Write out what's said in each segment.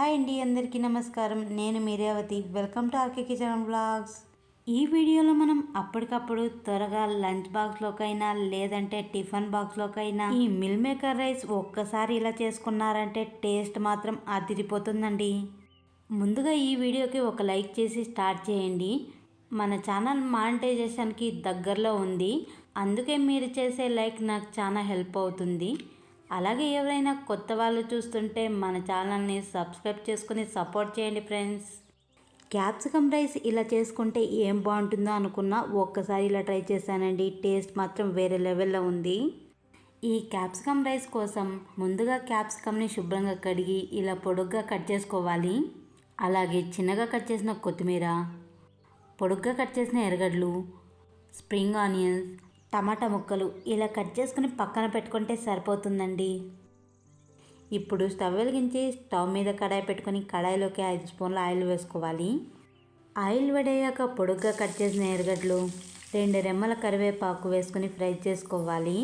Hi అండి అందరికీ నమస్కారం. నేను మీరేవతి. Welcome to RK kitchen blogs. ఈ వీడియోలో మనం అప్పటికప్పుడు త్వరగా లంచ్ బాక్స్లోకైనా లేదంటే టిఫిన్ బాక్స్లోకైనా ఈ మిల్ మేకర్ రైస్ ఒక్కసారి ఇలా చేసుకున్నారంటే టేస్ట్ మాత్రం అదిరిపోతుందండి. ముందుగా ఈ వీడియోకి ఒక లైక్ చేసి స్టార్ట్ చేయండి. మన ఛానల్ మానిటైజేషన్కి దగ్గరలో ఉంది. అందుకే మీరు చేసే లైక్ నాకు చాలా హెల్ప్ అవుతుంది. అలాగే ఎవరైనా కొత్త వాళ్ళు చూస్తుంటే మన ఛానల్ని సబ్స్క్రైబ్ చేసుకుని సపోర్ట్ చేయండి ఫ్రెండ్స్. క్యాప్సికమ్ రైస్ ఇలా చేసుకుంటే ఏం బాగుంటుందో అనుకున్నా ఒక్కసారి ఇలా ట్రై చేశానండి. టేస్ట్ మాత్రం వేరే లెవెల్లో ఉంది. ఈ క్యాప్సికమ్ రైస్ కోసం ముందుగా క్యాప్సికమ్ని శుభ్రంగా కడిగి ఇలా పొడుగ్గా కట్ చేసుకోవాలి. అలాగే చిన్నగా కట్ చేసిన కొత్తిమీర పొడుగ్గా కట్ చేసిన ఎర్రగడ్డలు స్ప్రింగ్ ఆనియన్స్ టమాటా ముక్కలు ఇలా కట్ చేసుకుని పక్కన పెట్టుకుంటే సరిపోతుందండి. ఇప్పుడు స్టవ్ వెలిగించి స్టవ్ మీద కడాయి పెట్టుకొని కడాయిలోకి ఐదు స్పూన్ల ఆయిల్ వేసుకోవాలి. ఆయిల్ వేడయ్యాక పొడుగ్గా కట్ చేసిన ఎరగడ్లు రెండు రెమ్మల కరివేపాకు వేసుకొని ఫ్రై చేసుకోవాలి.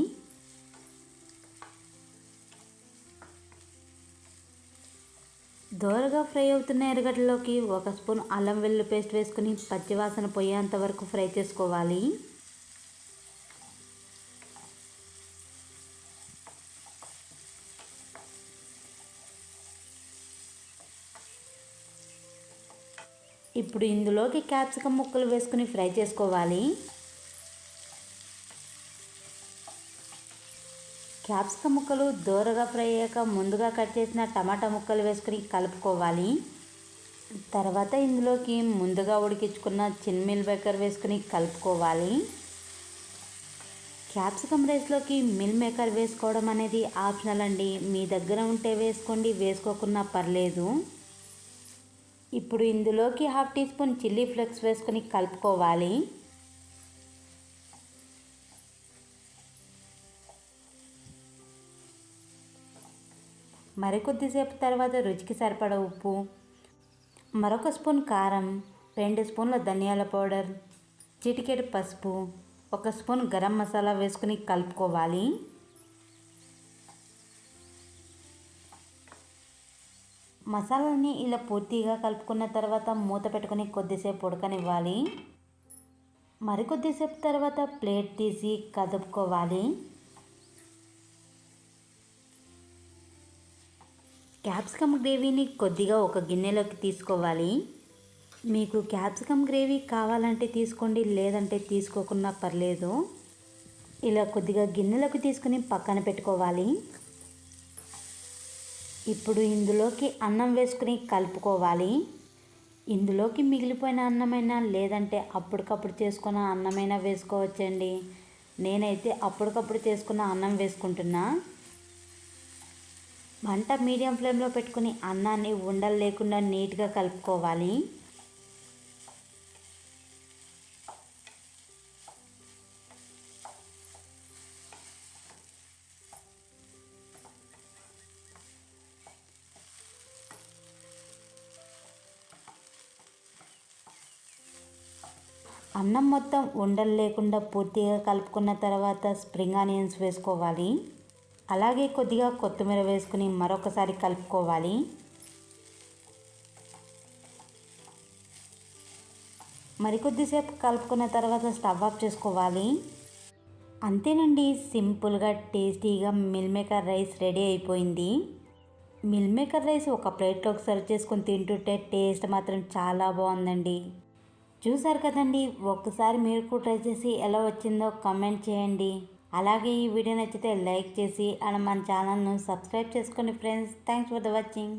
దోరగా ఫ్రై అవుతున్న ఎరగడ్డలోకి ఒక స్పూన్ అల్లం వెల్లు పేస్ట్ వేసుకుని పచ్చివాసన పోయేంత వరకు ఫ్రై చేసుకోవాలి. ఇప్పుడు ఇందులోకి క్యాప్సికమ్ ముక్కలు వేసుకుని ఫ్రై చేసుకోవాలి. క్యాప్సికమ్ ముక్కలు దోరగా ఫ్రై అయ్యాక ముందుగా కట్ చేసిన టమాటా ముక్కలు వేసుకుని కలుపుకోవాలి. తర్వాత ఇందులోకి ముందుగా ఉడికించుకున్న చిన్మిల్ బేకర్ వేసుకుని కలుపుకోవాలి. క్యాప్సికమ్ రైస్లోకి మిల్ మేకర్ వేసుకోవడం అనేది ఆప్షనల్ అండి. మీ దగ్గర ఉంటే వేసుకోండి వేసుకోకున్నా పర్లేదు. ఇప్పుడు ఇందులోకి half teaspoon chilli flakes వేసుకొని కలుపుకోవాలి. మరికొద్దిసేపు తర్వాత రుచికి సరిపడ ఉప్పు మరొక స్పూన్ కారం రెండు స్పూన్ల ధనియాల పౌడర్ చిటికెడు పసుపు ఒక స్పూన్ గరం మసాలా వేసుకుని కలుపుకోవాలి. మసాలాని ఇలా పూర్తిగా కలుపుకున్న తర్వాత మూత పెట్టుకుని కొద్దిసేపు ఉడకనివ్వాలి. మరికొద్దిసేపు తర్వాత ప్లేట్ తీసి కదుపుకోవాలి. క్యాప్సికమ్ గ్రేవీని కొద్దిగా ఒక గిన్నెలోకి తీసుకోవాలి. మీకు క్యాప్సికమ్ గ్రేవీ కావాలంటే తీసుకోండి లేదంటే తీసుకోకున్నా పర్లేదు. ఇలా కొద్దిగా గిన్నెలోకి తీసుకుని పక్కన పెట్టుకోవాలి. ఇప్పుడు ఇందులోకి అన్నం వేసుకుని కలుపుకోవాలి. ఇందులోకి మిగిలిపోయిన అన్నమైనా లేదంటే అప్పటికప్పుడు చేసుకున్న అన్నమైనా వేసుకోవచ్చండి. నేనైతే అప్పటికప్పుడు చేసుకున్న అన్నం వేసుకుంటున్నా. వంట మీడియం ఫ్లేమ్లో పెట్టుకుని అన్నాన్ని ఉండలు లేకుండా నీట్గా కలుపుకోవాలి. అన్నం మొత్తం ఉండలు లేకుండా పూర్తిగా కలుపుకున్న తర్వాత స్ప్రింగ్ ఆనియన్స్ వేసుకోవాలి. అలాగే కొద్దిగా కొత్తిమీర వేసుకుని మరొకసారి కలుపుకోవాలి. మరికొద్దిసేపు కలుపుకున్న తర్వాత స్టవ్ ఆఫ్ చేసుకోవాలి. అంతేనండి సింపుల్గా టేస్టీగా మిల్ మేకర్ రైస్ రెడీ అయిపోయింది. మిల్ మేకర్ రైస్ ఒక ప్లేట్లోకి సర్వ్ చేసుకొని తింటుంటే టేస్ట్ మాత్రం చాలా బాగుందండి. చూసారు కదండి ఒక్కసారి మీరు కూడా ట్రై చేసి ఎలా వచ్చిందో కమెంట్ చేయండి. అలాగే ఈ వీడియో నచ్చితే లైక్ చేసి అలా మన ఛానల్ను సబ్స్క్రైబ్ చేసుకోండి friends thanks for the watching.